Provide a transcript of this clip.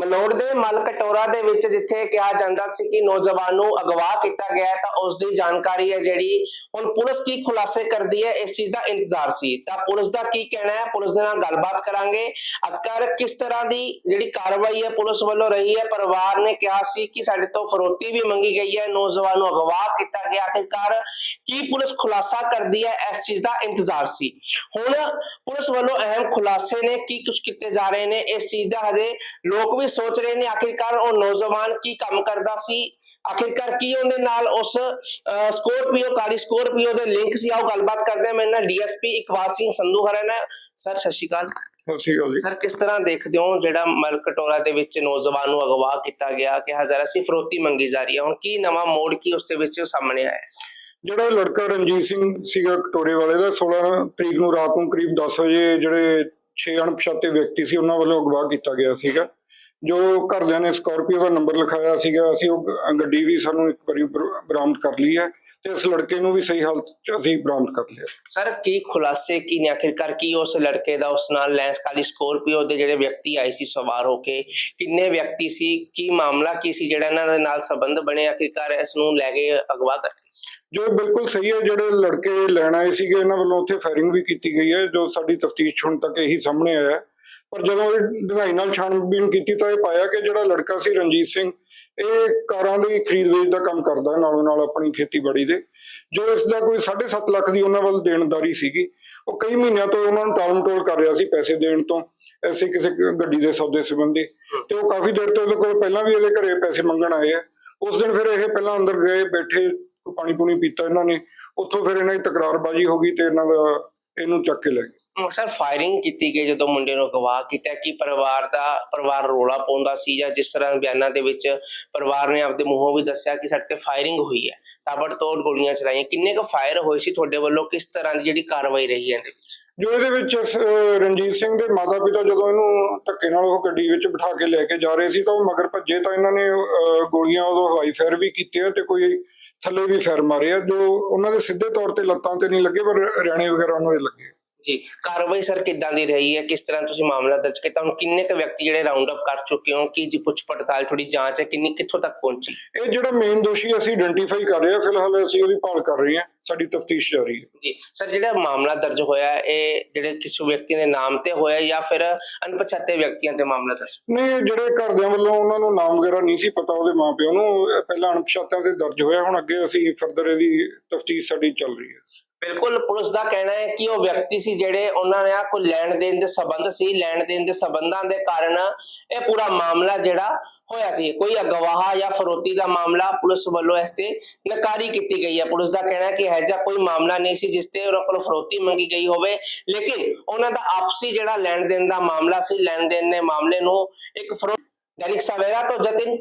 ਮਲੋੜ ਦੇ ਮਲ ਕਟੋਰਾ ਦੇ ਵਿੱਚ ਜਿੱਥੇ ਕਿਹਾ ਜਾਂਦਾ ਸੀ ਕਿ ਨੌਜਵਾਨ ਨੂੰ ਅਗਵਾ ਕੀਤਾ ਗਿਆ ਤਾਂ ਉਸ ਦੀ ਜਾਣਕਾਰੀ ਹੈ ਜਿਹੜੀ ਹੁਣ ਪੁਲਿਸ ਕੀ ਖੁਲਾਸੇ ਕਰਦੀ ਹੈ, ਇਸ ਚੀਜ਼ ਦਾ ਇੰਤਜ਼ਾਰ ਸੀ। ਤਾਂ ਪੁਲਿਸ ਦਾ ਕੀ ਕਹਿਣਾ ਹੈ, ਪੁਲਿਸ ਦੇ ਨਾਲ ਗੱਲਬਾਤ ਕਰਾਂਗੇ। ਅਕਰ ਕਿਸ ਤਰ੍ਹਾਂ ਦੀ ਜਿਹੜੀ ਕਾਰਵਾਈ ਹੈ ਪੁਲਿਸ ਵੱਲੋਂ ਰਹੀ ਹੈ, ਪਰਿਵਾਰ ਨੇ ਕਿਹਾ ਸੀ ਕਿ ਸਾਡੇ ਤੋਂ ਫਰੋਤੀ ਵੀ ਮੰਗੀ ਗਈ ਹੈ, ਨੌਜਵਾਨ ਨੂੰ ਅਗਵਾ ਕੀਤਾ ਗਿਆ। ਆਖਿਰਕਾਰ ਕੀ ਪੁਲਿਸ ਖੁਲਾਸਾ ਕਰਦੀ ਹੈ, ਇਸ ਚੀਜ਼ ਦਾ ਇੰਤਜ਼ਾਰ ਸੀ। ਹੁਣ ਪੁਲਿਸ ਵੱਲੋਂ ਅਹਿਮ ਖੁਲਾਸੇ ਨੇ, ਕੀ ਕੁਝ ਕੀਤੇ ਜਾ ਰਹੇ ਨੇ, ਇਸ ਚੀਜ਼ ਦਾ ਹਜੇ ਲੋਕ ਵੀ ਸੋਚ ਰਹੇ ਨੇ ਆਖਿਰਕਾਰ ਉਹ ਨੌਜਵਾਨ ਕੀ ਕੰਮ ਕਰਦਾ ਸੀ ਆਖਿਰਕਾਰ ਕੀ ਉਹਦੇ ਨਾਲ ਉਸ ਸਕੋਰਪੀਓ ਕਾਲੀ ਸਕੋਰਪੀਓ ਦੇ ਲਿੰਕ ਸੀ ਆਓ ਗੱਲਬਾਤ ਕਰਦੇ ਹਾਂ। ਮੇਰੇ ਨਾਲ ਡੀਐਸਪੀ ਇਕਬਾਲ ਸਿੰਘ ਸੰਧੂ ਹਰਨ ਹੈ। ਸਰ ਸਤਿ ਸ਼੍ਰੀ ਅਕਾਲ। ਕਿਸ ਤਰ੍ਹਾਂ ਦੇਖਦੇ ਹੋ ਜਿਹੜਾ ਮਲ ਕਟੋਰਾ ਦੇ ਵਿੱਚ ਨੌਜਵਾਨ ਨੂੰ ਅਗਵਾ ਕੀਤਾ ਗਿਆ ਕਿ ਹਜ਼ਾਰਾਂ ਸੀ ਫਰੋਤੀ ਮੰਗੀ ਜਾ ਰਹੀ ਹੈ? ਹੁਣ ਕੀ ਨਵਾਂ ਮੋੜ ਕੀ ਉਸ ਦੇ ਵਿੱਚ ਸਾਹਮਣੇ ਆਇਆ? ਜਿਹੜਾ ਲੜਕਾ ਰਣਜੀਤ ਸਿੰਘ ਸੀਗਾ ਕਟੋਰੇ ਵਾਲੇ ਦਾ 16 ਤਰੀਕ ਨੂੰ ਰਾਤ ਨੂੰ ਕਰੀਬ 10 ਵਜੇ ਜਿਹੜੇ ਛੇ ਅਣਪਛਾਤੇ ਵਿਅਕਤੀ ਸੀ ਉਹਨਾਂ ਵੱਲੋਂ ਅਗਵਾ ਕੀਤਾ ਗਿਆ ਸੀਗਾ। ਜੋ ਘਰਦਿਆਂ ਨੇ ਸਕਾਰਪੀਓ ਦਾ ਨੰਬਰ ਲਿਖਾਇਆ ਸੀਗਾ ਅਸੀਂ ਉਹ ਗੱਡੀ ਵੀ ਸਾਨੂੰ ਇੱਕ ਵਾਰੀ ਬਰ- ਬਰਾਮਦ ਕਰ ਲਈ ਹੈ ਤੇ ਇਸ ਲੜਕੇ ਨੂੰ ਵੀ ਸਹੀ ਹਾਲਤ 'ਚ ਅਸੀਂ ਬਰਾਮਦ ਕਰ ਲਿਆ। ਸਰ ਕੀ ਖੁਲਾਸੇ ਕੀ ਨੇ? ਆਖਿਰਕਾਰ ਕੀ ਉਸ ਲੜਕੇ ਦਾ ਉਸ ਨਾਲ ਲੈਂਸ ਕਾਲੀ ਸਕੋਰਪੀਓ ਦੇ ਜਿਹੜੇ ਵਿਅਕਤੀ ਆਏ ਸੀ ਸਵਾਰ ਹੋ ਕੇ? ਕਿੰਨੇ ਵਿਅਕਤੀ ਸੀ? ਕੀ ਮਾਮਲਾ ਕੀ ਸੀ ਜਿਹੜਾ ਇਹਨਾਂ ਦੇ ਨਾਲ ਸੰਬੰਧ ਬਣੇ? ਆਖਿਰਕਾਰ ਇਸ ਨੂੰ ਲੈ ਕੇ ਅਗਵਾ ਕਰ ਜੋ ਬਿਲਕੁਲ ਸਹੀ ਹੈ ਜਿਹੜੇ ਲੜਕੇ ਲੈਣ ਆਏ ਸੀਗੇ ਇਹਨਾਂ ਵੱਲੋਂ ਉੱਥੇ ਫਾਇਰਿੰਗ ਵੀ ਕੀਤੀ ਗਈ ਹੈ ਜੋ ਸਾਡੀ ਤਫਤੀਸ਼ ਹੁਣ ਤੱਕ ਇਹੀ ਸਾਹਮਣੇ ਆਇਆ ਹੈ। ਪਰ ਜਦੋਂ ਇਹ ਡੂੰਘਾਈ ਨਾਲ ਛਾਣਬੀਨ ਕੀਤੀ ਤਾਂ ਇਹ ਪਾਇਆ ਕਿ ਜਿਹੜਾ ਲੜਕਾ ਸੀ ਰਣਜੀਤ ਸਿੰਘ ਇਹ ਕਾਰਾਂ ਦੀ ਖਰੀਦ ਵੇਚ ਦਾ ਕੰਮ ਕਰਦਾ ਨਾਲੋਂ ਨਾਲ ਆਪਣੀ ਖੇਤੀਬਾੜੀ ਦੇ। ਜੋ ਇਸ ਦਾ ਕੋਈ 7.5 ਲੱਖ ਦੀ ਉਹਨਾਂ ਵੱਲ ਦੇਣਦਾਰੀ ਸੀਗੀ ਉਹ ਕਈ ਮਹੀਨਿਆਂ ਤੋਂ ਉਹਨਾਂ ਨੂੰ ਟਾਲ-ਮਟੋਲ ਕਰ ਰਿਹਾ ਸੀ ਪੈਸੇ ਦੇਣ ਤੋਂ ਐਸੇ ਕਿਸੇ ਗੱਡੀ ਦੇ ਸੌਦੇ ਸੰਬੰਧੀ। ਤੇ ਉਹ ਕਾਫੀ ਦੇਰ ਤੋਂ ਉਹਦੇ ਕੋਲ ਪਹਿਲਾਂ ਵੀ ਇਹਦੇ ਘਰੇ ਪੈਸੇ ਮੰਗਣ ਆਏ ਆ। ਉਸ ਦਿਨ ਫਿਰ ਇਹ ਪਹਿਲਾਂ ਅੰਦਰ ਗਏ ਬੈਠੇ ਪਾਣੀ ਪੂਣੀ ਪੀਤਾ ਇਹਨਾਂ ਨੇ। ਉੱਥੋਂ ਫਿਰ ਇਹਨਾਂ ਦੀ ਤਕਰਾਰਬਾਜ਼ੀ ਹੋ ਗਈ ਤੇ ਇਹਨਾਂ ਦਾ ਇਹਨੂੰ ਚੱਕ ਕੇ ਲੈ ਗਏ। ਸਰ ਫਾਇਰਿੰਗ ਕੀਤੀ ਗਈ ਜਦੋਂ ਮੁੰਡੇ ਨੂੰ ਅਗਵਾ ਕੀਤਾ ਕੀ ਪਰਿਵਾਰ ਦਾ ਪਰਿਵਾਰ ਰੋਲਾ ਪਾਉਂਦਾ ਸੀ ਜਾਂ ਜਿਸ ਤਰ੍ਹਾਂ ਬਿਆਨਾਂ ਦੇ ਵਿੱਚ ਪਰਿਵਾਰ ਨੇ ਆਪਦੇ ਮੂੰਹੋਂ ਵੀ ਦੱਸਿਆ ਕਿ ਸਾਡੇ ਤੇ ਫਾਇਰਿੰਗ ਹੋਈ ਹੈ। ਤਾਬੜਤੋੜ ਗੋਲੀਆਂ ਚਲਾਈਆਂ। ਕਿੰਨੇ ਕੁ ਫਾਇਰ ਹੋਏ ਸੀ ਤੁਹਾਡੇ ਵੱਲੋਂ? ਕਿਸ ਤਰ੍ਹਾਂ ਦੀ ਜਿਹੜੀ ਕਾਰਵਾਈ ਰਹੀ ਹੈ ਇਹਦੇ ਵਿੱਚ? ਜੋ ਇਹਦੇ ਵਿੱਚ ਅਹ ਰਣਜੀਤ ਸਿੰਘ ਦੇ ਮਾਤਾ-ਪਿਤਾ ਜਦੋਂ ਇਹਨੂੰ ਧੱਕੇ ਨਾਲ ਉਹ ਗੱਡੀ ਵਿੱਚ ਬਿਠਾ ਕੇ ਲੈ ਕੇ ਜਾ ਰਹੇ ਸੀ ਤਾਂ ਉਹ ਮਗਰ ਭੱਜੇ ਤਾਂ ਇਹਨਾਂ ਨੇ ਅਹ, ਗੋਲੀਆਂ ਉਦੋਂ ਹਵਾਈ ਫਾਇਰ ਵੀ ਕੀਤੇ ਆ ਤੇ ਕੋਈ ਥੱਲੇ ਵੀ ਫੈਰ ਮਾਰੇ ਆ, ਜੋ ਉਹਨਾਂ ਦੇ ਸਿੱਧੇ ਤੌਰ ਤੇ ਲੱਤਾਂ ਤੇ ਨਹੀਂ ਲੱਗੇ, ਪਰ ਰਿਆਣੇ ਵਗੈਰਾ ਉਹਨਾਂ ਦੇ ਲੱਗੇ। ਜੀ ਕਾਰਵਾਈ ਸਰ ਕਿੱਦਾਂ ਦੀ ਰਹੀ ਹੈ? ਕਿਸ ਤਰ੍ਹਾਂ ਤੁਸੀਂ ਮਾਮਲਾ ਦਰਜ ਕੀਤਾ? ਹੁਣ ਕਿੰਨੇ ਕੁ ਵਿਅਕਤੀ ਜਿਹੜੇ ਰਾਉਂਡ ਅਪ ਕਰ ਚੁੱਕੇ ਹੋ? ਕੀ ਜੀ ਪੁੱਛ ਪੜਤਾਲ ਥੋੜੀ ਜਾਂਚ ਹੈ? ਕਿੰਨੀ ਕਿੱਥੋਂ ਤੱਕ ਪਹੁੰਚੀ? ਇਹ ਜਿਹੜਾ ਮੇਨ ਦੋਸ਼ੀ ਅਸੀਂ ਆਇਡੈਂਟੀਫਾਈ ਕਰ ਰਹੇ ਹਾਂ ਫਿਲਹਾਲ ਅਸੀਂ ਉਹਦੀ ਭਾਲ ਕਰ ਰਹੇ ਹਾਂ ਸਾਡੀ ਤਫਤੀਸ਼ ਜਾਰੀ ਹੈ। ਜੀ ਸਰ ਜਿਹੜਾ ਮਾਮਲਾ ਦਰਜ ਹੋਇਆ ਇਹ ਜਿਹੜੇ ਕਿਸੇ ਵਿਅਕਤੀ ਦੇ ਨਾਮ ਤੇ ਹੋਇਆ ਜਾਂ ਫਿਰ ਅਣਪਛਾਤੇ ਵਿਅਕਤੀਆਂ ਤੇ ਮਾਮਲਾ ਦਰਜ? ਨਹੀਂ ਜਿਹੜੇ ਘਰਦਿਆਂ ਵੱਲੋਂ ਉਹਨਾਂ ਨੂੰ ਨਾਮ ਵਗੈਰਾ ਨਹੀਂ ਸੀ ਪਤਾ ਉਹਦੇ ਮਾਪਿਆਂ ਨੂੰ ਪਹਿਲਾਂ ਅਣਪਛਾਤਿਆਂ ਤੇ ਦਰਜ ਹੋਇਆ ਹੁਣ ਅੱਗੇ ਅਸੀਂ ਫਰਦਰ ਇਹਦੀ ਤਫਤੀਸ਼ ਸਾਡੀ ਚੱਲ ਰਹੀ ਹੈ। ਬਿਲਕੁਲ, ਪੁਲਿਸ ਦਾ ਕਹਿਣਾ ਹੈ ਕਿ ਉਹ ਵਿਅਕਤੀ ਸੀ ਜਿਹੜੇ ਉਹਨਾਂ ਨੇ ਕੋਈ ਲੈਣ ਦੇਣ ਦੇ ਸਬੰਧ ਸੀ, ਲੈਣ ਦੇਣ ਦੇ ਸਬੰਧਾਂ ਦੇ ਕਾਰਨ ਇਹ ਪੂਰਾ ਮਾਮਲਾ ਜਿਹੜਾ ਹੋਇਆ ਸੀ। ਕੋਈ ਅਗਵਾਹ ਜਾਂ ਫਰੋਤੀ ਦਾ ਮਾਮਲਾ ਪੁਲਿਸ ਵੱਲੋਂ ਇਸ ਤੇ ਨਕਾਰੀ ਕੀਤੀ ਗਈ ਹੈ। ਪੁਲਿਸ ਦਾ ਕਹਿਣਾ ਹੈ ਕਿ ਇਹ ਜਿਹਾ ਕੋਈ ਮਾਮਲਾ ਨਹੀਂ ਸੀ ਜਿਸ ਤੇ ਉਹਨਾਂ ਕੋਲ ਫਰੋਤੀ ਮੰਗੀ ਗਈ ਹੋਵੇ। ਲੇਕਿਨ ਉਹਨਾਂ ਦਾ ਆਪਸੀ ਜਿਹੜਾ ਲੈਣ ਦੇਣ ਦਾ ਮਾਮਲਾ ਸੀ, ਲੈਣ ਦੇਣ ਦੇ ਮਾਮਲੇ ਨੂੰ ਇੱਕ ਫਰੋ ਦੈਨਿਕ ਸਵੇਰਾ ਤੋਂ ਜਤਿਨ